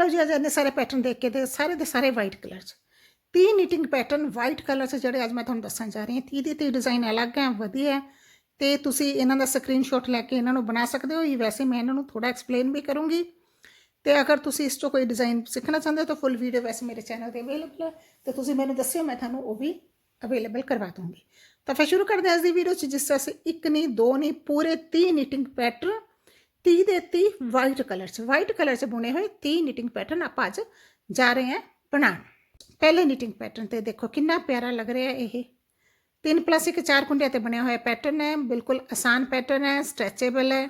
ਚਲੋ ਜੀ ਅੱਜ ਇੰਨੇ ਸਾਰੇ ਪੈਟਰਨ ਦੇਖ ਕੇ ਤੇ ਸਾਰੇ ਦੇ ਸਾਰੇ ਵਾਈਟ ਕਲਰ 'ਚ। 30 ਨੀਟਿੰਗ ਪੈਟਰਨ ਵਾਈਟ ਕਲਰ 'ਚ ਜਿਹੜੇ ਅੱਜ ਮੈਂ ਤੁਹਾਨੂੰ ਦੱਸਣ ਜਾ ਰਹੀ ਹਾਂ 30 ਦੇ 30 ਡਿਜ਼ਾਈਨ ਅਲੱਗ ਹੈ, ਵਧੀਆ ਹੈ। ਤੇ ਤੁਸੀਂ ਇਹਨਾਂ ਦਾ ਸਕਰੀਨਸ਼ਾਟ ਲੈ ਕੇ ਇਹਨਾਂ ਨੂੰ ਬਣਾ ਸਕਦੇ ਹੋ। ਇਹ ਵੈਸੇ ਮੈਂ ਇਹਨਾਂ ਨੂੰ ਥੋੜਾ ਐਕਸਪਲੇਨ ਵੀ ਕਰੂੰਗੀ। ਤੇ ਅਗਰ ਤੁਸੀਂ ਇਸ ਤੋਂ ਕੋਈ ਡਿਜ਼ਾਈਨ ਸਿੱਖਣਾ ਚਾਹੁੰਦੇ ਹੋ ਤਾਂ ਫੁੱਲ ਵੀਡੀਓ ਵੈਸੇ ਮੇਰੇ ਚੈਨਲ ਤੇ ਅਵੇਲੇਬਲ ਹੈ। ਤੇ ਤੁਸੀਂ ਮੈਨੂੰ ਦੱਸਿਓ, ਮੈਂ ਤੁਹਾਨੂੰ ਉਹ ਵੀ ਅਵੇਲੇਬਲ ਕਰਵਾ ਦੂੰਗੀ। ਤਾਂ ਫਿਰ ਸ਼ੁਰੂ ਕਰਦੇ ਹਾਂ ਅੱਜ ਦੀ ਵੀਡੀਓ 'ਚ, ਜਿਸ ਤਰ੍ਹਾਂ ਅਸੀਂ ਇੱਕ ਨਹੀਂ ਦੋ ਨਹੀਂ ਪੂਰੇ 30 ਨੀਟਿੰਗ ਪੈਟਰਨ 30 ਦੇ 30 ਵਾਈਟ ਕਲਰ 'ਚ ਵਾਈਟ ਕਲਰ 'ਚ ਬੁਣੇ ਹੋਏ 30 ਨੀਟਿੰਗ ਪੈਟਰਨ ਆਪਾਂ ਅੱਜ ਜਾ ਰਹੇ ਹਾਂ ਬਣਾਉਣ। ਪਹਿਲੇ ਨੀਟਿੰਗ ਪੈਟਰਨ ਤੇ ਦੇਖੋ ਕਿੰਨਾ ਪਿਆਰਾ ਲੱਗ ਰਿਹਾ ਇਹ। 3 ਪਲੱਸ ਇੱਕ ਚਾਰ ਕੁੰਡਿਆਂ ਤੇ ਬਣਿਆ ਹੋਇਆ ਪੈਟਰਨ ਹੈ, ਬਿਲਕੁਲ ਆਸਾਨ ਪੈਟਰਨ ਹੈ ਸਟ੍ਰੈਚੇਬਲ ਹੈ।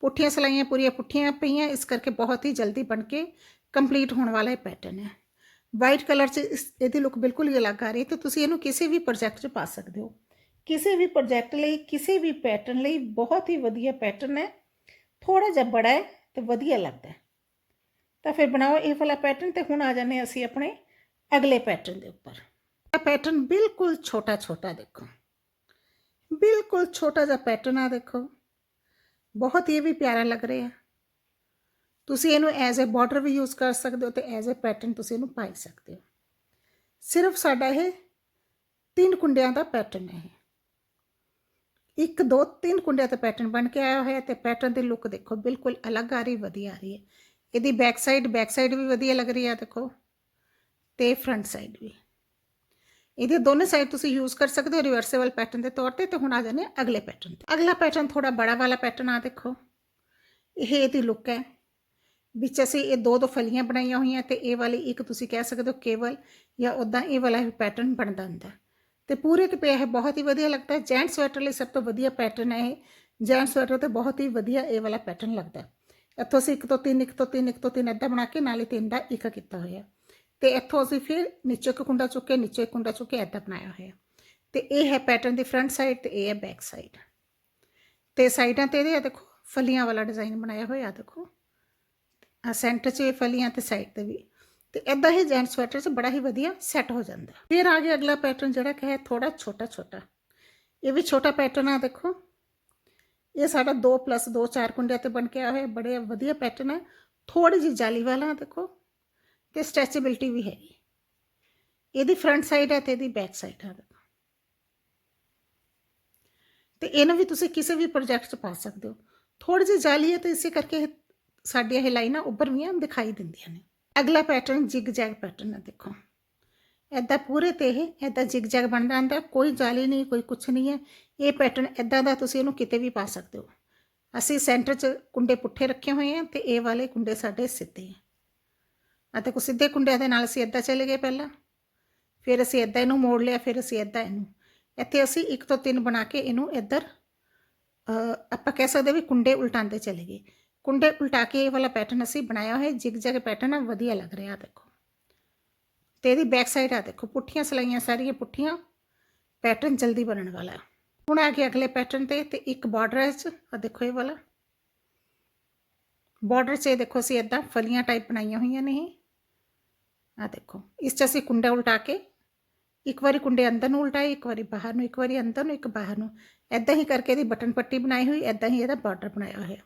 ਪੁੱਠੀਆਂ ਸਲਾਈਆਂ ਪੂਰੀਆਂ ਪੁੱਠੀਆਂ ਪਈਆਂ, ਇਸ ਕਰਕੇ ਬਹੁਤ ਹੀ ਜਲਦੀ ਬਣ ਕੇ ਕੰਪਲੀਟ ਹੋਣ ਵਾਲਾ ਇਹ ਪੈਟਰਨ ਹੈ। ਵਾਈਟ ਕਲਰ 'ਚ ਇਸ- ਇਹਦੀ ਲੁੱਕ ਬਿਲਕੁਲ ਹੀ ਅਲੱਗ ਆ ਰਹੀ ਹੈ ਤੇ ਤੁਸੀਂ ਇਹਨੂੰ ਕਿਸੇ ਵੀ ਪ੍ਰੋਜੈਕਟ 'ਚ ਪਾ ਸਕਦੇ ਹੋ। ਕਿਸੇ ਵੀ ਪ੍ਰੋਜੈਕਟ ਲਈ, ਕਿਸੇ ਵੀ ਪੈਟਰਨ ਲਈ ਬਹੁਤ ਹੀ ਵਧੀਆ ਪੈਟਰਨ ਹੈ। ਥੋੜਾ ਜਿਹਾ ਬੜਾ ਹੈ ਤੇ ਵਧੀਆ ਲੱਗਦਾ ਹੈ। ਤਾਂ ਫਿਰ ਬਣਾਓ ਇਹ ਵਾਲਾ ਪੈਟਰਨ ਤੇ ਹੁਣ ਆ ਜਾਂਦੇ ਅਸੀਂ ਆਪਣੇ ਅਗਲੇ ਪੈਟਰਨ ਦੇ ਉੱਪਰ। ਇਹ ਪੈਟਰਨ ਬਿਲਕੁਲ ਛੋਟਾ ਛੋਟਾ ਦੇਖੋ। ਬਿਲਕੁਲ ਛੋਟਾ ਜਿਹਾ ਪੈਟਰਨ ਆ ਦੇਖੋ। ਬਹੁਤ ਹੀ ਇਹ ਵੀ ਪਿਆਰਾ ਲੱਗ ਰਿਹਾ। ਤੁਸੀਂ ਇਹਨੂੰ ਐਜ਼ ਅ ਬਾਰਡਰ ਵੀ ਯੂਜ਼ ਕਰ ਸਕਦੇ ਹੋ ਤੇ ਐਜ਼ ਅ ਪੈਟਰਨ ਤੁਸੀਂ ਇਹਨੂੰ ਪਾਈ ਸਕਦੇ ਹੋ। ਸਿਰਫ ਸਾਡਾ ਇਹ ਤਿੰਨ ਕੁੰਡਿਆਂ ਦਾ ਪੈਟਰਨ ਹੈ ਇਹ। ਇੱਕ ਦੋ ਤਿੰਨ ਕੁੰਡਿਆਂ 'ਤੇ ਪੈਟਰਨ ਬਣ ਕੇ ਆਇਆ ਹੋਇਆ ਤੇ ਪੈਟਰਨ ਦੀ ਲੁੱਕ ਦੇਖੋ, ਬਿਲਕੁਲ ਅਲੱਗ ਆ ਰਹੀ, ਵਧੀਆ ਆ ਰਹੀ ਹੈ। ਇਹਦੀ ਬੈਕ ਸਾਈਡ ਬੈਕ ਸਾਈਡ ਵੀ ਵਧੀਆ ਲੱਗ ਰਹੀ ਹੈ ਦੇਖੋ। ਤੇ ਫਰੰਟ ਸਾਈਡ ਵੀ। ਇਹਦੇ ਦੋਨੇ ਸਾਈਡ ਤੁਸੀਂ ਯੂਜ਼ ਕਰ ਸਕਦੇ ਹੋ ਰਿਵਰਸੇਬਲ ਪੈਟਰਨ ਦੇ ਤੌਰ ਤੇ ਤੇ ਹੁਣ ਆ ਜਾਂਦੇ ਅਗਲੇ ਪੈਟਰਨ ਤੇ। ਅਗਲਾ ਪੈਟਰਨ ਥੋੜਾ ਬੜਾ ਵਾਲਾ ਪੈਟਰਨ ਆ, ਦੇਖੋ। ਇਹ ਇਹਦੀ ਲੁੱਕ ਹੈ। ਵਿੱਚ ਅਸੀਂ ਇਹ ਦੋ ਦੋ ਫਲੀਆਂ ਬਣਾਈਆਂ ਹੋਈਆਂ ਤੇ ਇਹ ਵਾਲੀ ਇੱਕ ਤੁਸੀਂ ਕਹਿ ਸਕਦੇ ਹੋ ਕੇਵਲ ਜਾਂ ਉਦਾਂ ਇਹ ਵਾਲਾ ਵੀ ਪੈਟਰਨ ਬਣਦਾ ਹੁੰਦਾ। ਤੇ ਪੂਰੇ ਤੇ ਪਿਆ ਹੈ, ਬਹੁਤ ਹੀ ਵਧੀਆ ਲੱਗਦਾ ਹੈ। ਜੈਂਟ ਸਵੈਟਰ ਲਈ ਸਭ ਤੋਂ ਵਧੀਆ ਪੈਟਰਨ ਹੈ ਇਹ। ਜੈਂਟ ਸਵੈਟਰ ਤੇ ਬਹੁਤ ਹੀ ਵਧੀਆ ਇਹ ਵਾਲਾ ਪੈਟਰਨ ਲੱਗਦਾ ਹੈ। ਇੱਥੋਂ ਅਸੀਂ ਇੱਕ ਤੋਂ ਤਿੰਨ, ਇੱਕ ਤੋਂ ਤਿੰਨ, ਇੱਕ ਤੋਂ ਤਿੰਨ ਏਦਾਂ ਬਣਾ ਕੇ ਨਾਲੇ ਤਿੰਨ ਦਾ ਇੱਕ ਕੀਤਾ ਹੋਇਆ ਤੇ ਇੱਥੋਂ ਅਸੀਂ ਫਿਰ ਨੀਚੇ ਇੱਕ ਕੁੰਡਾ ਚੁੱਕ ਕੇ, ਨੀਚੇ ਇੱਕ ਕੁੰਡਾ ਚੁੱਕ ਕੇ ਇੱਦਾਂ ਬਣਾਇਆ ਹੋਇਆ ਤੇ ਇਹ ਹੈ ਪੈਟਰਨ ਦੀ ਫਰੰਟ ਸਾਈਡ ਤੇ ਇਹ ਹੈ ਬੈਕ ਸਾਈਡ ਤੇ ਸਾਈਡਾਂ ਤੇ ਇਹਦੇ ਆ ਦੇਖੋ, ਫਲੀਆਂ ਵਾਲਾ ਡਿਜ਼ਾਈਨ ਬਣਾਇਆ ਹੋਇਆ ਦੇਖੋ। ਆ ਸੈਂਟਰ 'ਚ ਇਹ ਫਲੀਆਂ ਤੇ ਸਾਈਡ ਤੇ ਵੀ। ਤੇ ਇਦਾਂ ਹੀ ਜੈਂਟ ਸਵੈਟਰ 'ਚ ਬੜਾ ਹੀ ਵਧੀਆ ਸੈੱਟ ਹੋ ਜਾਂਦਾ। ਫਿਰ ਆ ਗਿਆ ਅਗਲਾ ਪੈਟਰਨ ਜਿਹੜਾ ਕਿ ਹੈ ਥੋੜਾ ਛੋਟਾ ਛੋਟਾ। ਇਹ ਵੀ ਛੋਟਾ ਪੈਟਰਨ ਆ ਦੇਖੋ। ਇਹ ਸਾਡਾ 2 2 4 ਕੁੰਡਿਆਂ ਤੇ ਬਣ ਕੇ ਆਇਆ ਹੋਇਆ, ਬੜੇ ਵਧੀਆ ਪੈਟਰਨ ਹੈ ਥੋੜੀ ਜਿਹੀ ਜਾਲੀ ਵਾਲਾ ਦੇਖੋ। ਤੇ ਸਟ੍ਰੈਚੇਬਿਲਟੀ ਵੀ ਹੈਗੀ। ਇਹਦੀ ਫਰੰਟ ਸਾਈਡ ਹੈ ਤੇ ਇਹਦੀ ਬੈਕ ਸਾਈਡ ਹੈ ਦੇਖੋ। ਤੇ ਇਹਨੂੰ ਵੀ ਤੁਸੀਂ ਕਿਸੇ ਵੀ ਪ੍ਰੋਜੈਕਟ 'ਚ ਪਾ ਸਕਦੇ ਹੋ। ਥੋੜੀ ਜਿਹੀ ਜਾਲੀ ਹੈ ਤੇ ਇਸੇ ਕਰਕੇ ਇਹ ਸਾਡੀਆਂ ਇਹ ਲਾਈਨਾਂ ਉੱਭਰਵੀਆਂ ਦਿਖਾਈ ਦਿੰਦੀਆਂ ਨੇ। ਅਗਲਾ ਪੈਟਰਨ ਜਿਗ ਜੈਗ ਪੈਟਰਨ ਹੈ, ਦੇਖੋ। ਐਦਾਂ ਪੂਰੇ ਤੇ ਇਹ ਐਦਾਂ ਜਿਗ ਜੈਗ ਬਣ ਜਾਂਦਾ, ਕੋਈ ਜਾਲੀ ਨਹੀਂ, ਕੋਈ ਕੁਛ ਨਹੀਂ ਹੈ। ਇਹ ਪੈਟਰਨ ਐਦਾਂ ਦਾ ਤੁਸੀਂ ਇਹਨੂੰ ਕਿਤੇ ਵੀ ਪਾ ਸਕਦੇ ਹੋ। ਅਸੀਂ ਸੈਂਟਰ 'ਚ ਕੁੰਡੇ ਪੁੱਠੇ ਰੱਖੇ ਹੋਏ ਆ ਤੇ ਇਹ ਵਾਲੇ ਕੁੰਡੇ ਸਾਡੇ ਸਿੱਧੇ ਆ। ਅਤੇ ਕੋ ਸਿੱਧੇ ਕੁੰਡਿਆਂ ਦੇ ਨਾਲ ਅਸੀਂ ਐਦਾਂ ਚਲੇ ਗਏ ਪਹਿਲਾਂ। ਫਿਰ ਅਸੀਂ ਐਦਾਂ ਇਹਨੂੰ ਮੋੜ ਲਿਆ, ਫਿਰ ਅਸੀਂ ਐਦਾਂ ਇਹਨੂੰ। ਇੱਥੇ ਅਸੀਂ ਇੱਕ ਤੋਂ ਤਿੰਨ ਬਣਾ ਕੇ ਇਹਨੂੰ ਇੱਧਰ ਆਪਾਂ ਕਹਿ ਸਕਦੇ ਵੀ ਕੁੰਡੇ ਉਲਟਾਉਂਦੇ ਚਲੇ ਗਏ। ਕੁੰਡੇ ਉਲਟਾ ਕੇ ਇਹ ਵਾਲਾ ਪੈਟਰਨ ਅਸੀਂ ਬਣਾਇਆ ਹੋਇਆ, ਜਿਗ ਜਗ ਪੈਟਰਨ ਆ, ਵਧੀਆ ਲੱਗ ਰਿਹਾ ਦੇਖੋ। ਤੇ ਇਹਦੀ ਬੈਕ ਸਾਈਡ ਆ ਦੇਖੋ, ਪੁੱਠੀਆਂ ਸਲਾਈਆਂ ਸਾਰੀਆਂ ਪੁੱਠੀਆਂ ਪੈਟਰਨ ਜਲਦੀ ਬਣਨ ਵਾਲਾ ਹੁਣ ਆ ਗਿਆ ਅਗਲੇ ਪੈਟਰਨ ਤੇ ਤੇ ਇੱਕ ਬਾਰਡਰ ਹੈ ਚ, ਆ ਦੇਖੋ ਇਹ ਵਾਲਾ। ਬਾਰਡਰ 'ਚ ਇਹ ਦੇਖੋ ਅਸੀਂ ਇਦਾਂ ਫਲੀਆਂ ਟਾਈਪ ਬਣਾਈਆਂ ਹੋਈਆਂ ਨੇ ਇਹ। ਆ ਦੇਖੋ, ਇਸ 'ਚ ਅਸੀਂ ਕੁੰਡਾ ਉਲਟਾ ਕੇ, ਇੱਕ ਵਾਰੀ ਕੁੰਡੇ ਅੰਦਰ ਨੂੰ ਉਲਟਾਏ, ਇੱਕ ਵਾਰੀ ਬਾਹਰ ਨੂੰ, ਇੱਕ ਵਾਰੀ ਅੰਦਰ ਨੂੰ, ਇੱਕ ਬਾਹਰ ਨੂੰ। ਐਦਾਂ ਹੀ ਕਰਕੇ ਇਹਦੀ ਬਟਨ ਪੱਟੀ ਬਣਾਈ ਹੋਈ ਐਦਾਂ ਹੀ ਇਹਦਾ ਬਾਰਡਰ ਬਣਾਇਆ ਹੋਇਆ।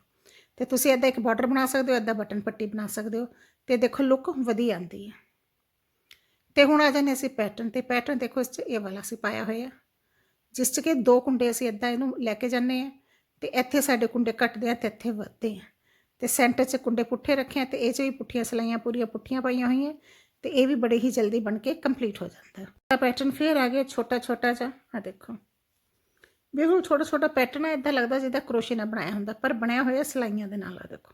ਤੇ ਤੁਸੀਂ ਐਦਾਂ ਇੱਕ ਬਾਰਡਰ ਬਣਾ ਸਕਦੇ ਹੋ ਐਦਾਂ ਬਟਨ ਪੱਟੀ ਬਣਾ ਸਕਦੇ ਹੋ ਤੇ ਦੇਖੋ ਲੁੱਕ ਵਧੀਆ ਆਉਂਦੀ ਹੈ। ਤੇ ਹੁਣ ਆ ਜਾਂਦੇ ਅਸੀਂ ਪੈਟਰਨ ਤੇ ਪੈਟਰਨ ਦੇਖੋ ਇਸ 'ਚ ਇਹ ਵਾਲਾ ਅਸੀਂ ਪਾਇਆ ਹੋਇਆ ਜਿਸ 'ਚ ਕਿ ਦੋ ਕੁੰਡੇ ਅਸੀਂ ਐਦਾਂ ਇਹਨੂੰ ਲੈ ਕੇ ਜਾਂਦੇ ਆ ਤੇ ਇੱਥੇ ਸਾਡੇ ਕੁੰਡੇ ਕੱਟਦੇ ਆ ਤੇ ਇੱਥੇ ਵੱਧਦੇ ਆ। ਤੇ ਸੈਂਟਰ 'ਚ ਕੁੰਡੇ ਪੁੱਠੇ ਰੱਖੇ ਆ ਤੇ ਇਹ 'ਚ ਵੀ ਪੁੱਠੀਆਂ ਸਲਾਈਆਂ ਪੂਰੀਆਂ ਪੁੱਠੀਆਂ ਪਾਈਆਂ ਹੋਈਆਂ ਤੇ ਇਹ ਵੀ ਬੜੇ ਹੀ ਜਲਦੀ ਬਣ ਕੇ ਕੰਪਲੀਟ ਹੋ ਜਾਂਦਾ ਹੈ। ਪੈਟਰਨ ਫੇਰ ਆ ਗਿਆ ਛੋਟਾ ਛੋਟਾ ਜਿਹਾ ਆ ਦੇਖੋ। ਬਿਲਕੁਲ ਛੋਟਾ ਛੋਟਾ ਪੈਟਰਨ ਹੈ ਇਦਾਂ ਲੱਗਦਾ ਜਿੱਦਾਂ ਕਰੋਸ਼ੇ ਨਾਲ ਬਣਾਇਆ ਹੁੰਦਾ, ਪਰ ਬਣਿਆ ਹੋਇਆ ਸਲਾਈਆਂ ਦੇ ਨਾਲ ਆ ਦੇਖੋ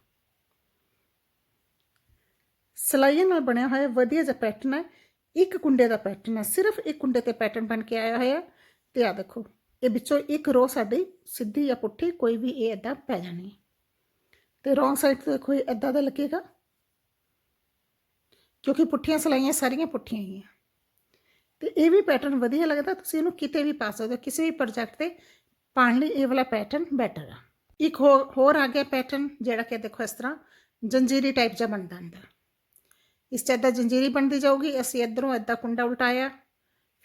ਸਲਾਈਆਂ ਨਾਲ ਬਣਿਆ ਹੋਇਆ ਵਧੀਆ ਜਿਹਾ ਪੈਟਰਨ ਹੈ ਇੱਕ ਕੁੰਡੇ ਦਾ ਪੈਟਰਨ ਹੈ ਸਿਰਫ ਇੱਕ ਕੁੰਡੇ ਤੇ ਪੈਟਰਨ ਬਣ ਕੇ ਆਇਆ ਹੋਇਆ, ਤੇ ਆ ਦੇਖੋ, ਇਹ ਵਿੱਚੋਂ ਇੱਕ ਰੋ ਸਾਡੀ ਸਿੱਧੀ ਜਾਂ ਪੁੱਠੀ, ਕੋਈ ਵੀ ਇਹ ਇਦਾਂ ਪੈ ਜਾਣੀ ਹੈ। ਤੇ ਰੋਂਗ ਸਾਈਡ ਤੇ ਦੇਖੋ, ਇਹ ਇਦਾਂ ਦਾ ਲੱਗੇਗਾ, ਕਿਉਂਕਿ ਪੁੱਠੀਆਂ ਸਲਾਈਆਂ ਸਾਰੀਆਂ ਪੁੱਠੀਆਂ ਹੀ ਆ ਤੇ ਇਹ ਵੀ ਪੈਟਰਨ ਵਧੀਆ ਲੱਗਦਾ, ਤੁਸੀਂ ਇਹਨੂੰ ਕਿਤੇ ਵੀ ਪਾ ਸਕਦੇ ਹੋ, ਕਿਸੇ ਵੀ ਪ੍ਰੋਜੈਕਟ ਤੇ ਪਾਉਣ ਲਈ ਇਹ ਵਾਲਾ ਪੈਟਰਨ ਬੈਟਰ ਆ। ਇੱਕ ਹੋਰ ਹੋਰ ਆ ਗਿਆ ਪੈਟਰਨ ਜਿਹੜਾ ਕਿ ਦੇਖੋ ਇਸ ਤਰ੍ਹਾਂ ਜੰਜੀਰੀ ਟਾਈਪ ਜਿਹਾ ਬਣਦਾ ਹੁੰਦਾ। ਇਸ 'ਚ ਏਦਾਂ ਜੰਜੀਰੀ ਬਣਦੀ ਜਾਊਗੀ, ਅਸੀਂ ਇੱਧਰੋਂ ਏਦਾਂ ਕੁੰਡਾ ਉਲਟਾਇਆ,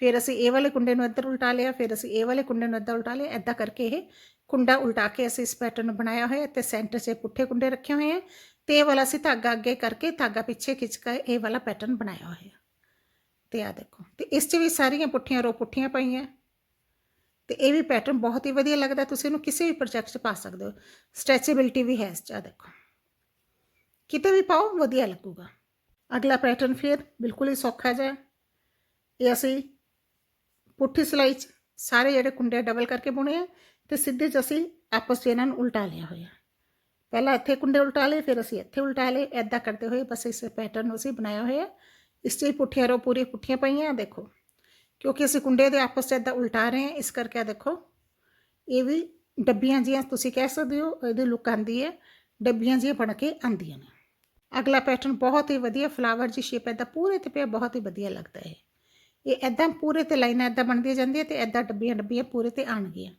ਫਿਰ ਅਸੀਂ ਇਹ ਵਾਲੇ ਕੁੰਡੇ ਨੂੰ ਇੱਧਰ ਉਲਟਾ ਲਿਆ, ਫਿਰ ਅਸੀਂ ਇਹ ਵਾਲੇ ਕੁੰਡੇ ਨੂੰ ਇੱਧਰ ਉਲਟਾ ਲਿਆ, ਏਦਾਂ ਕਰਕੇ ਇਹ ਕੁੰਡਾ ਉਲਟਾ ਕੇ ਅਸੀਂ ਇਸ ਪੈਟਰਨ ਨੂੰ ਬਣਾਇਆ ਹੋਇਆ, ਤੇ ਸੈਂਟਰ 'ਚ ਪੁੱਠੇ ਕੁੰਡੇ ਰੱਖੇ ਹੋਏ ਆ, ਤੇ ਇਹ ਵਾਲਾ ਅਸੀਂ ਧਾਗਾ ਅੱਗੇ ਕਰਕੇ ਧਾਗਾ ਪਿੱਛੇ ਖਿੱਚ ਕੇ ਇਹ ਵਾਲਾ ਪੈਟਰਨ ਬਣਾਇਆ ਹੋਇਆ। ਤੇ ਆ ਦੇਖੋ ਤੇ ਇਸ 'ਚ ਵੀ ਸਾਰੀਆਂ ਪੁੱਠੀਆਂ ਰੋ ਪੁੱਠੀਆਂ ਪਈਆਂ ਤੇ ਇਹ ਵੀ ਪੈਟਰਨ ਬਹੁਤ ਹੀ ਵਧੀਆ ਲੱਗਦਾ ਤੁਸੀਂ ਇਹਨੂੰ ਕਿਸੇ ਵੀ ਪ੍ਰੋਜੈਕਟ 'ਚ ਪਾ ਸਕਦੇ ਹੋ ਸਟ੍ਰੈਚੇਬਿਲਟੀ ਵੀ ਹੈ ਇਸ 'ਚ ਆ ਦੇਖੋ ਕਿਤੇ ਵੀ ਪਾਓ ਵਧੀਆ ਲੱਗੂਗਾ ਅਗਲਾ ਪੈਟਰਨ ਫਿਰ ਬਿਲਕੁਲ ਹੀ ਸੌਖਾ ਜਿਹਾ ਹੈ। ਇਹ ਅਸੀਂ ਪੁੱਠੀ ਸਿਲਾਈ 'ਚ ਸਾਰੇ ਜਿਹੜੇ ਕੁੰਡੇ ਡਬਲ ਕਰਕੇ ਬੁਣੇ ਆ ਤੇ ਸਿੱਧੇ 'ਚ ਅਸੀਂ ਆਪਸ 'ਚ ਇਹਨਾਂ ਨੂੰ ਉਲਟਾ ਲਿਆ ਹੋਇਆ ਪਹਿਲਾਂ ਇੱਥੇ ਕੁੰਡੇ ਉਲਟਾ ਲਏ ਫਿਰ ਅਸੀਂ ਇੱਥੇ ਉਲਟਾ ਲਏ ਐਦਾਂ ਕਰਦੇ ਹੋਏ ਬਸ ਇਸ ਪੈਟਰਨ ਨੂੰ ਅਸੀਂ ਬਣਾਇਆ ਹੋਇਆ ਇਸ 'ਚ ਹੀ ਪੁੱਠੀਆਂ ਰੋ ਪੂਰੀ ਪੁੱਠੀਆਂ ਪਈਆਂ ਆ ਦੇਖੋ। ਕਿਉਂਕਿ ਅਸੀਂ ਕੁੰਡੇ ਦੇ ਆਪਸ 'ਚ ਐਦਾਂ ਉਲਟਾ ਰਹੇ ਹਾਂ, ਇਸ ਕਰਕੇ ਦੇਖੋ। ਇਹ ਵੀ ਡੱਬੀਆਂ ਜੀਆਂ, ਤੁਸੀਂ ਕਹਿ ਸਕਦੇ ਹੋ, ਇਹਦੀ ਲੁੱਕ ਆਂਦੀ ਹੈ, ਡੱਬੀਆਂ ਜੀਆਂ ਬਣ ਕੇ ਆਂਦੀਆਂ ਨੇ। ਅਗਲਾ ਪੈਟਰਨ ਬਹੁਤ ਹੀ ਵਧੀਆ ਫਲਾਵਰ ਜੀ ਸ਼ੇਪ ਐਦਾਂ ਪੂਰੇ ਤੇ ਪਿਆ, ਬਹੁਤ ਹੀ ਵਧੀਆ ਲੱਗਦਾ ਹੈ ਇਹ ਐਦਾਂ ਪੂਰੇ ਤੇ ਲਾਈਨਾਂ ਐਦਾਂ ਬਣਦੀਆਂ ਜਾਂਦੀਆਂ ਤੇ ਐਦਾਂ ਡੱਬੀਆਂ ਡੱਬੀਆਂ ਪੂਰੇ ਤੇ ਆਣਗੀਆਂ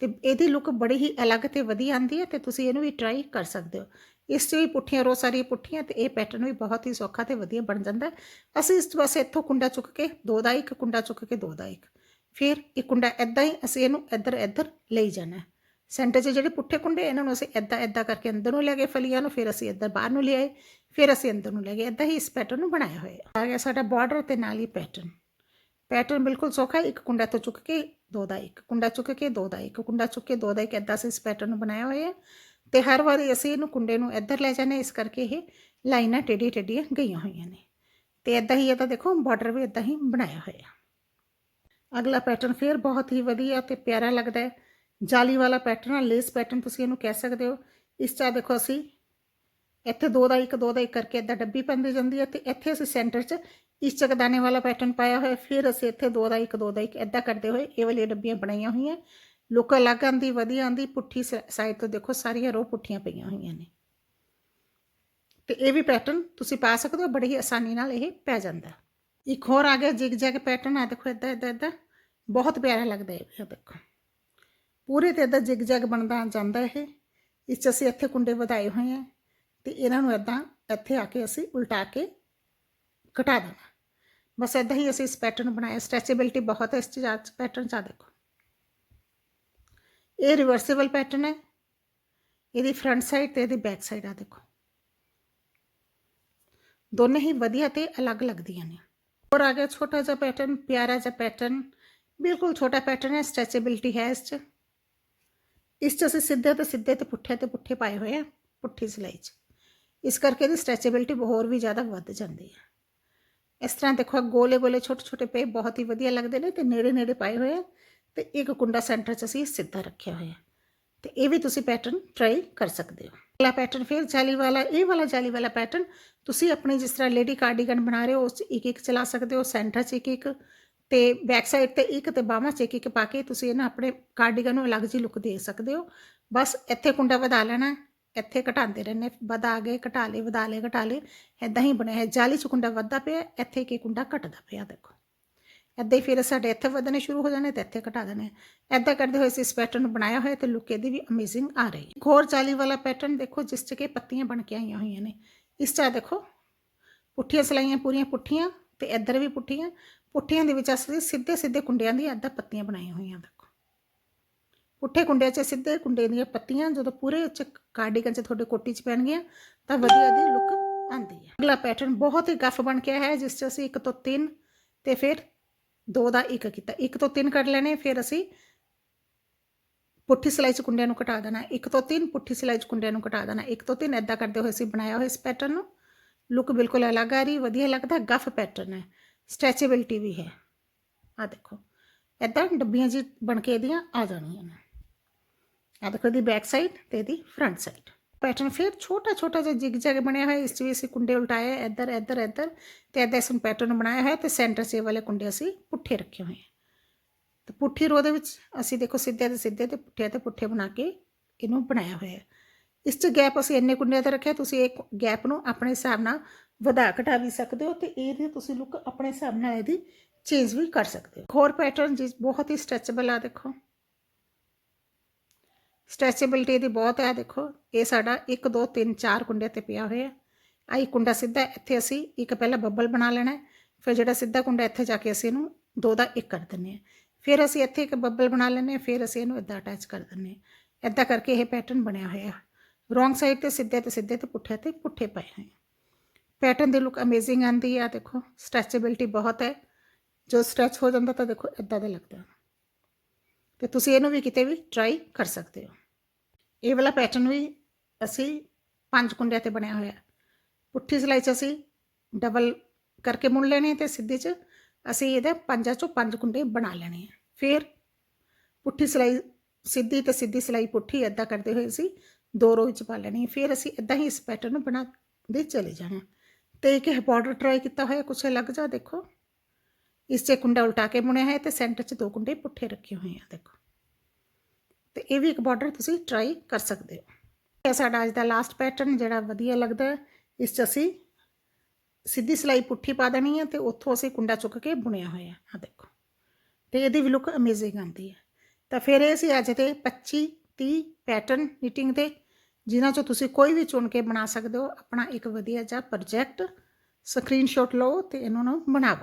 ਤੇ ਇਹਦੀ ਲੁੱਕ ਬੜੀ ਹੀ ਅਲੱਗ ਤੇ ਵਧੀਆ ਆਂਦੀ ਹੈ ਤੇ ਤੁਸੀਂ ਇਹਨੂੰ ਵੀ ਟਰਾਈ ਕਰ ਸਕਦੇ ਹੋ। ਇਸ 'ਚ ਵੀ ਪੁੱਠੀਆਂ ਰੋ ਸਾਰੀਆਂ ਪੁੱਠੀਆਂ ਤੇ ਇਹ ਪੈਟਰਨ ਵੀ ਬਹੁਤ ਹੀ ਸੌਖਾ ਤੇ ਵਧੀਆ ਬਣ ਜਾਂਦਾ ਅਸੀਂ ਇਸ 'ਚ ਬਸ ਇੱਥੋਂ ਕੁੰਡਾ ਚੁੱਕ ਕੇ, ਦੋ ਦਾ ਇੱਕ, ਕੁੰਡਾ ਚੁੱਕ ਕੇ ਦੋ ਦਾ ਇੱਕ। ਫਿਰ ਇਹ ਕੁੰਡਾ ਐਦਾਂ ਹੀ ਅਸੀਂ ਇਹਨੂੰ ਇੱਧਰ ਇੱਧਰ ਲਈ ਜਾਣਾ ਸੈਂਟਰ 'ਚ ਜਿਹੜੇ ਪੁੱਠੇ ਕੁੰਡੇ ਇਹਨਾਂ ਨੂੰ ਅਸੀਂ ਐਦਾਂ ਐਦਾਂ ਕਰਕੇ ਅੰਦਰ ਨੂੰ ਲੈ ਗਏ ਫਲੀਆਂ ਨੂੰ, ਫਿਰ ਅਸੀਂ ਇੱਧਰ ਬਾਹਰ ਨੂੰ ਲਿਆਏ, ਫਿਰ ਅਸੀਂ ਅੰਦਰ ਨੂੰ ਲੈ ਗਏ। ਐਦਾਂ ਹੀ ਇਸ ਪੈਟਰਨ ਨੂੰ ਬਣਾਇਆ ਹੋਇਆ ਆ ਗਿਆ ਸਾਡਾ ਬਾਰਡਰ ਤੇ ਨਾਲ ਹੀ ਪੈਟਰਨ ਪੈਟਰਨ ਬਿਲਕੁਲ ਸੌਖਾ ਇੱਕ ਕੁੰਡਾ ਤੋਂ ਚੁੱਕ ਕੇ ਦੋ ਦਾ ਇੱਕ, ਕੁੰਡਾ ਚੁੱਕ ਕੇ ਦੋ ਦਾ ਇੱਕ, ਕੁੰਡਾ ਚੁੱਕ ਕੇ ਦੋ ਦਾ ਇੱਕ ਐਦਾਂ ਅਸੀਂ ਇਸ ਪੈਟਰਨ ਨੂੰ ਬਣਾਇਆ ਹੋਇਆ ਹੈ। ਤੇ ਹਰ ਵਾਰੀ ਅਸੀਂ ਇਹਨੂੰ ਕੁੰਡੇ ਨੂੰ ਇੱਧਰ ਲੈ ਜਾਂਦੇ ਹਾਂ, ਇਸ ਕਰਕੇ ਇਹ ਲਾਈਨਾਂ ਟੇਢੀ ਟੇਢੀਆਂ ਗਈਆਂ ਹੋਈਆਂ ਨੇ। ਤੇ ਐਦਾਂ ਹੀ ਇਹਦਾ ਦੇਖੋ ਬਾਰਡਰ ਵੀ ਐਦਾਂ ਹੀ ਬਣਾਇਆ ਹੋਇਆ। ਅਗਲਾ ਪੈਟਰਨ ਫਿਰ ਬਹੁਤ ਹੀ ਵਧੀਆ ਤੇ ਪਿਆਰਾ ਲੱਗਦਾ ਹੈ। ਜਾਲੀ ਵਾਲਾ ਪੈਟਰਨ ਹੈ ਲੇਸ ਪੈਟਰਨ ਤੁਸੀਂ ਇਹਨੂੰ ਕਹਿ ਸਕਦੇ ਹੋ। ਇਸ 'ਚ ਆਹ ਦੇਖੋ ਅਸੀਂ ਇੱਥੇ ਦੋ ਦਾ ਇੱਕ ਦੋ ਦਾ ਇੱਕ ਕਰਕੇ ਇਦਾਂ ਡੱਬੀ ਪੈਂਦੀ ਜਾਂਦੀ ਹੈ ਤੇ ਇੱਥੇ ਅਸੀਂ ਸੈਂਟਰ 'ਚ ਇਸ ਚੱਕਦਾਨੇ ਵਾਲਾ ਪੈਟਰਨ ਪਾਇਆ ਹੋਇਆ। ਫਿਰ ਅਸੀਂ ਇੱਥੇ ਦੋ ਦਾ ਇੱਕ ਦੋ ਦਾ ਇੱਕ ਇਦਾਂ ਕਰਦੇ ਹੋਏ ਇਹ ਵਾਲੀਆਂ ਡੱਬੀਆਂ ਬਣਾਈਆਂ ਹੋਈਆਂ। ਲੁੱਕ ਅਲੱਗ ਆਂਦੀ, ਵਧੀਆ ਆਂਦੀ, ਪੁੱਠੀ ਸਾਈਡ ਤੋਂ ਦੇਖੋ ਸਾਰੀਆਂ ਰੋ ਪੁੱਠੀਆਂ ਪਈਆਂ ਹੋਈਆਂ ਨੇ। ਤੇ ਇਹ ਵੀ ਪੈਟਰਨ ਤੁਸੀਂ ਪਾ ਸਕਦੇ ਹੋ, ਬੜੀ ਹੀ ਆਸਾਨੀ ਨਾਲ ਇਹ ਪੈ ਜਾਂਦਾ। ਇੱਕ ਹੋਰ ਆ ਗਿਆ, ਜਿਗ ਜੈਗ ਪੈਟਰਨ ਆ ਦੇਖੋ ਇਦਾਂ ਇਦਾਂ ਇਦਾਂ ਬਹੁਤ ਪਿਆਰਾ ਲੱਗਦਾ ਹੈ ਇਹ ਦੇਖੋ। ਪੂਰੇ ਤੇ ਇਦਾਂ ਜਿਗ ਜੈਗ ਬਣਦਾ ਜਾਂਦਾ ਇਹ। ਇਸ 'ਚ ਅਸੀਂ ਇੱਥੇ ਕੁੰਡੇ ਵਧਾਏ ਹੋਏ ਆ। ਤੇ ਇਹਨਾਂ ਨੂੰ ਇਦਾਂ ਇੱਥੇ ਆ ਕੇ ਅਸੀਂ ਉਲਟਾ ਕੇ ਘਟਾ ਦੇਣਾ। ਬਸ ਇਦਾਂ ਹੀ ਅਸੀਂ ਇਸ ਪੈਟਰਨ ਨੂੰ ਬਣਾਇਆ। ਸਟ੍ਰੈਚੇਬਿਲਟੀ ਬਹੁਤ ਹੈ, ਇਸ ਚ ਪੈਟਰਨ ਚ ਆ ਦੇਖੋ। ਇਹ ਰਿਵਰਸੀਬਲ ਪੈਟਰਨ ਹੈ। ਇਹਦੀ ਫਰੰਟ ਸਾਈਡ ਤੇ ਇਹਦੀ ਬੈਕ ਸਾਈਡ ਆ ਦੇਖੋ। ਦੋਨੇ ਹੀ ਵਧੀਆ ਤੇ ਅਲੱਗ ਲੱਗਦੀਆਂ ਨੇ। ਹੋਰ ਆ ਗਿਆ ਛੋਟਾ ਜਿਹਾ ਪੈਟਰਨ ਪਿਆਰਾ ਜਿਹਾ ਪੈਟਰਨ ਬਿਲਕੁਲ ਛੋਟਾ ਪੈਟਰਨ ਹੈ ਸਟ੍ਰੈਚੇਬਿਲਟੀ ਹੈ ਇਸ ਚ। ਇਸ ਚ ਅਸੀਂ ਸਿੱਧੇ ਤੇ ਸਿੱਧੇ ਤੇ ਪੁੱਠੇ ਤੇ ਪੁੱਠੇ ਪਾਏ ਹੋਏ ਆ, ਪੁੱਠੀ ਸਿਲਾਈ ਚ। ਇਸ ਕਰਕੇ ਇਹਦੀ ਸਟ੍ਰੈਚੇਬਿਲਟੀ ਹੋਰ ਵੀ ਜ਼ਿਆਦਾ ਵੱਧ ਜਾਂਦੀ ਹੈ। ਇਸ ਤਰ੍ਹਾਂ ਦੇਖੋ ਗੋਲੇ ਗੋਲੇ ਛੋਟੇ ਛੋਟੇ ਪਏ ਬਹੁਤ ਹੀ ਵਧੀਆ ਲੱਗਦੇ ਨੇ ਤੇ ਨੇੜੇ ਨੇੜੇ ਪਾਏ ਹੋਏ ਆ। ਤੇ ਇੱਕ ਕੁੰਡਾ ਸੈਂਟਰ 'ਚ ਅਸੀਂ ਸਿੱਧਾ ਰੱਖਿਆ ਹੋਇਆ ਤੇ ਇਹ ਵੀ ਤੁਸੀਂ ਪੈਟਰਨ ਟਰਾਈ ਕਰ ਸਕਦੇ ਹੋ। ਅਗਲਾ ਪੈਟਰਨ ਫਿਰ ਜਾਲੀ ਵਾਲਾ, ਇਹ ਵਾਲਾ ਜਾਲੀ ਵਾਲਾ ਪੈਟਰਨ ਤੁਸੀਂ ਆਪਣੀ ਜਿਸ ਤਰ੍ਹਾਂ ਲੇਡੀ ਕਾਰਡੀਗਨ ਬਣਾ ਰਹੇ ਹੋ, ਉਸ 'ਚ ਇੱਕ ਇੱਕ ਚਲਾ ਸਕਦੇ ਹੋ, ਸੈਂਟਰ 'ਚ ਇੱਕ ਇੱਕ ਤੇ ਬੈਕ ਸਾਈਡ ਤੇ ਇੱਕ ਤੇ ਬਾਹਾਂ 'ਚ ਇੱਕ ਇੱਕ ਪਾ ਕੇ ਤੁਸੀਂ ਇਹਨਾਂ ਆਪਣੇ ਕਾਰਡੀਗਨ ਨੂੰ ਅਲੱਗ ਜਿਹੀ ਲੁੱਕ ਦੇ ਸਕਦੇ ਹੋ। ਬਸ ਇੱਥੇ ਕੁੰਡਾ ਵਧਾ ਲੈਣਾ, ਇੱਥੇ ਘਟਾਉਂਦੇ ਰਹਿੰਦੇ ਵਧਾ ਗਏ, ਘਟਾ ਲਏ, ਵਧਾ ਲਏ, ਘਟਾ ਲਏ ਐਦਾਂ ਹੀ ਬਣਿਆ ਹੈ। ਜਾਲੀ 'ਚ ਕੁੰਡਾ ਵੱਧਦਾ ਪਿਆ, ਇੱਥੇ ਕਿ ਕੁੰਡਾ ਘਟਦਾ ਪਿਆ, ਦੇਖੋ। ਐਦਾਂ ਹੀ ਫਿਰ ਸਾਡੇ ਇੱਥੇ ਵਧਣੇ ਸ਼ੁਰੂ ਹੋ ਜਾਣੇ ਤੇ ਇੱਥੇ ਘਟਾ ਦੇਣੇ ਐਦਾਂ ਕਰਦੇ ਹੋਏ ਅਸੀਂ ਇਸ ਪੈਟਰਨ ਨੂੰ ਬਣਾਇਆ ਹੋਇਆ ਤੇ ਲੁੱਕ ਇਹਦੀ ਵੀ ਅਮੇਜ਼ਿੰਗ ਆ ਰਹੀ ਹੈ। ਇੱਕ ਹੋਰ ਜਾਲੀ ਵਾਲਾ ਪੈਟਰਨ ਦੇਖੋ, ਜਿਸ 'ਚ ਕਿ ਪੱਤੀਆਂ ਬਣ ਕੇ ਆਈਆਂ ਹੋਈਆਂ ਨੇ। ਇਸ 'ਚ ਆਹ ਦੇਖੋ, ਪੁੱਠੀਆਂ ਸਲਾਈਆਂ ਪੂਰੀਆਂ ਪੁੱਠੀਆਂ ਤੇ ਇੱਧਰ ਵੀ ਪੁੱਠੀਆਂ। ਪੁੱਠੀਆਂ ਦੇ ਵਿੱਚ ਅਸੀਂ ਸਿੱਧੇ ਸਿੱਧੇ ਕੁੰਡਿਆਂ ਦੀ ਐਦਾਂ ਪੱਤੀਆਂ ਬਣਾਈਆਂ ਹੋਈਆਂ, ਦੇਖੋ। ਪੁੱਠੇ ਕੁੰਡਿਆਂ 'ਚ ਸਿੱਧੇ ਕੁੰਡੇ ਦੀਆਂ ਪੱਤੀਆਂ ਜਦੋਂ ਪੂਰੇ ਚ ਕਾਰਡੀਗਨ 'ਚ ਤੁਹਾਡੇ ਕੋਟੀ 'ਚ ਪੈਣਗੀਆਂ, ਤਾਂ ਵਧੀਆ ਦੀ ਲੁੱਕ ਆਉਂਦੀ ਹੈ। ਅਗਲਾ ਪੈਟਰਨ ਬਹੁਤ ਹੀ ਗੱਫ ਬਣ ਕੇ ਆਇਆ ਹੈ, ਜਿਸ 'ਚ ਅਸੀਂ ਇੱਕ ਤੋਂ ਤਿੰਨ ਤੇ ਫਿਰ ਦੋ ਦਾ ਇੱਕ ਕੀਤਾ। ਇੱਕ ਤੋਂ ਤਿੰਨ ਕੱਢ ਲੈਣੇ, ਫਿਰ ਅਸੀਂ ਪੁੱਠੀ ਸਿਲਾਈ 'ਚ ਕੁੰਡਿਆਂ ਨੂੰ ਘਟਾ ਦੇਣਾ। ਇੱਕ ਤੋਂ ਤਿੰਨ ਪੁੱਠੀ ਸਿਲਾਈ 'ਚ ਕੁੰਡਿਆਂ ਨੂੰ ਘਟਾ ਦੇਣਾ। ਇੱਕ ਤੋਂ ਤਿੰਨ ਐਦਾਂ ਕਰਦੇ ਹੋਏ ਅਸੀਂ ਬਣਾਇਆ ਹੋਇਆ ਇਸ ਪੈਟਰਨ ਨੂੰ। ਲੁੱਕ ਬਿਲਕੁਲ ਅਲੱਗ ਆ ਰਹੀ, ਵਧੀਆ ਲੱਗਦਾ, ਗਫ ਪੈਟਰਨ ਹੈ। ਸਟ੍ਰੈਚੇਬਿਲਟੀ ਵੀ ਹੈ। ਆ ਦੇਖੋ ਐਦਾਂ ਡੱਬੀਆਂ ਜੀ ਬਣ ਕੇ ਇਹਦੀਆਂ ਆ ਜਾਣੀਆਂ ਨੇ। ਆ ਦੇਖੋ ਦੀ ਬੈਕ ਸਾਈਡ ਤੇ ਇਹਦੀ ਫਰੰਟ ਸਾਈਡ ਪੈਟਰਨ ਫਿਰ ਛੋਟਾ ਛੋਟਾ ਜਿਹਾ ਜਿਗ ਜੈਗ ਬਣਿਆ ਹੋਇਆ ਇਸ 'ਚ ਵੀ ਅਸੀਂ ਕੁੰਡੇ ਉਲਟਾਏ ਇੱਧਰ ਇੱਧਰ ਇੱਧਰ ਤੇ ਇੱਦਾਂ ਅਸੀਂ ਪੈਟਰਨ ਬਣਾਇਆ ਹੋਇਆ ਤੇ ਸੈਂਟਰ 'ਚ ਇਹ ਵਾਲੇ ਕੁੰਡੇ ਅਸੀਂ ਪੁੱਠੇ ਰੱਖੇ ਹੋਏ ਆ ਤੇ ਪੁੱਠੀ ਰੋ ਦੇ ਵਿੱਚ ਅਸੀਂ ਦੇਖੋ ਸਿੱਧੇ ਤੇ ਸਿੱਧੇ ਤੇ ਪੁੱਠੇ ਤੇ ਪੁੱਠੇ ਬਣਾ ਕੇ ਇਹਨੂੰ ਬਣਾਇਆ ਹੋਇਆ ਇਸ 'ਚ ਗੈਪ ਅਸੀਂ ਇੰਨੇ ਕੁੰਡਿਆਂ ਤੇ ਰੱਖਿਆ ਤੁਸੀਂ ਇਹ ਗੈਪ ਨੂੰ ਆਪਣੇ ਹਿਸਾਬ ਨਾਲ ਵਧਾ ਘਟਾ ਵੀ ਸਕਦੇ ਹੋ ਤੇ ਇਹਦੀ ਤੁਸੀਂ ਲੁੱਕ ਆਪਣੇ ਹਿਸਾਬ ਨਾਲ ਇਹਦੀ ਚੇਂਜ ਵੀ ਕਰ ਸਕਦੇ ਹੋ ਹੋਰ ਪੈਟਰਨ ਜਿਸ ਬਹੁਤ ਹੀ ਸਟ੍ਰੈਚੇਬਲ ਆ ਦੇਖੋ ਸਟ੍ਰੈਚੇਬਿਲਟੀ ਇਹਦੀ ਬਹੁਤ ਹੈ, ਦੇਖੋ। ਇਹ ਸਾਡਾ 1 2 3 4 ਕੁੰਡੇ ਤੇ ਪਿਆ ਹੋਇਆ। ਆਈ ਕੁੰਡਾ ਸਿੱਧਾ ਇੱਥੇ ਅਸੀਂ ਇੱਕ ਪਹਿਲਾਂ ਬੱਬਲ ਬਣਾ ਲੈਣਾ ਫਿਰ ਜਿਹੜਾ ਸਿੱਧਾ ਕੁੰਡਾ ਇੱਥੇ ਜਾ ਕੇ ਅਸੀਂ ਇਹਨੂੰ ਦੋ ਦਾ ਇੱਕ ਕਰ ਦਿੰਨੇ ਆ ਫਿਰ ਅਸੀਂ ਇੱਥੇ ਇੱਕ ਬੱਬਲ ਬਣਾ ਲੈਂਦੇ ਹਾਂ, ਫਿਰ ਅਸੀਂ ਇਹਨੂੰ ਇਦਾਂ ਅਟੈਚ ਕਰ ਦਿੰਨੇ ਆ ਇਦਾਂ ਕਰਕੇ ਇਹ ਪੈਟਰਨ ਬਣਿਆ ਹੋਇਆ। ਰੋਂਗ ਸਾਈਡ ਤੇ ਸਿੱਧੇ ਤੇ ਸਿੱਧੇ ਤੇ ਪੁੱਠੇ ਤੇ ਪੁੱਠੇ ਪਏ ਹੋਏ। ਪੈਟਰਨ ਦੀ ਲੁੱਕ ਅਮੇਜ਼ਿੰਗ ਆਂਦੀ ਆ, ਦੇਖੋ। ਸਟ੍ਰੈਚੇਬਿਲਟੀ ਬਹੁਤ ਹੈ। ਜੋ ਸਟ੍ਰੈਚ ਹੋ ਜਾਂਦਾ ਤਾਂ ਦੇਖੋ, ਇਦਾਂ ਦਾ ਲੱਗਦਾ। ਤੇ ਤੁਸੀਂ ਇਹਨੂੰ ਵੀ ਕਿਤੇ ਵੀ ਟਰਾਈ ਕਰ ਸਕਦੇ ਹੋ। ਇਹ ਵਾਲਾ ਪੈਟਰਨ ਵੀ ਅਸੀਂ ਪੰਜ ਕੁੰਡਿਆਂ ਤੇ ਬਣਿਆ ਹੋਇਆ। ਪੁੱਠੀ ਸਿਲਾਈ 'ਚ ਅਸੀਂ ਡਬਲ ਕਰਕੇ ਮੁੜ ਲੈਣੇ ਤੇ ਸਿੱਧੇ 'ਚ ਅਸੀਂ ਇਹਦੇ ਪੰਜਾਂ 'ਚੋਂ ਪੰਜ ਕੁੰਡੇ ਬਣਾ ਲੈਣੇ ਆ। ਫਿਰ ਪੁੱਠੀ ਸਿਲਾਈ ਸਿੱਧੀ ਤੇ ਸਿੱਧੀ ਸਿਲਾਈ ਪੁੱਠੀ ਏਦਾਂ ਕਰਦੇ ਹੋਏ ਅਸੀਂ ਦੋ ਰੋ ਵਿੱਚ ਪਾ ਲੈਣੀ ਹੈ। ਫਿਰ ਅਸੀਂ ਇਦਾਂ ਹੀ ਇਸ ਪੈਟਰਨ ਨੂੰ ਬਣਾ ਦੇ ਚਲੇ ਜਾਣਾ। ਤੇ ਇੱਕ ਬਾਰਡਰ ਟਰਾਈ ਕੀਤਾ ਹੋਇਆ, ਕੁਛ ਅਲੱਗ ਜਾ ਦੇਖੋ। ਇਸ 'ਚ ਕੁੰਡਾ ਉਲਟਾ ਕੇ ਬੁਣਿਆ ਹੈ ਤੇ ਸੈਂਟਰ 'ਚ ਦੋ ਕੁੰਡੇ ਪੁੱਠੇ ਰੱਖੇ ਹੋਏ ਆ, ਦੇਖੋ। ਤੇ ਇਹ ਵੀ ਇੱਕ ਬਾਰਡਰ ਤੁਸੀਂ ਟਰਾਈ ਕਰ ਸਕਦੇ ਹੋ। ਇਹ ਸਾਡਾ ਅੱਜ ਦਾ ਲਾਸਟ ਪੈਟਰਨ ਜਿਹੜਾ ਵਧੀਆ ਲੱਗਦਾ ਇਸ 'ਚ ਅਸੀਂ ਸਿੱਧੀ ਸਿਲਾਈ ਪੁੱਠੀ ਪਾ ਦੇਣੀ ਹੈ ਤੇ ਉੱਥੋਂ ਅਸੀਂ ਕੁੰਡਾ ਚੁੱਕ ਕੇ ਬੁਣਿਆ ਹੋਇਆ ਆ ਦੇਖੋ। ਤੇ ਇਹਦੀ ਵੀ ਲੁੱਕ ਅਮੇਜ਼ਿੰਗ ਆਉਂਦੀ ਹੈ। ਤਾਂ ਫਿਰ ਇਹ ਸੀ ਅੱਜ ਦੇ 25 30 ਪੈਟਰਨ ਨੀਟਿੰਗ ਦੇ, ਜਿਨ੍ਹਾਂ ਚੋਂ ਤੁਸੀਂ ਕੋਈ ਵੀ ਚੁਣ ਕੇ ਬਣਾ ਸਕਦੇ ਹੋ। ਆਪਣਾ ਇੱਕ ਵਧੀਆ ਜਿਹਾ ਪ੍ਰੋਜੈਕਟ ਸਕਰੀਨਸ਼ਾਟ ਲਓ ਤੇ ਇਹਨਾਂ ਨੂੰ ਬਣਾਓ।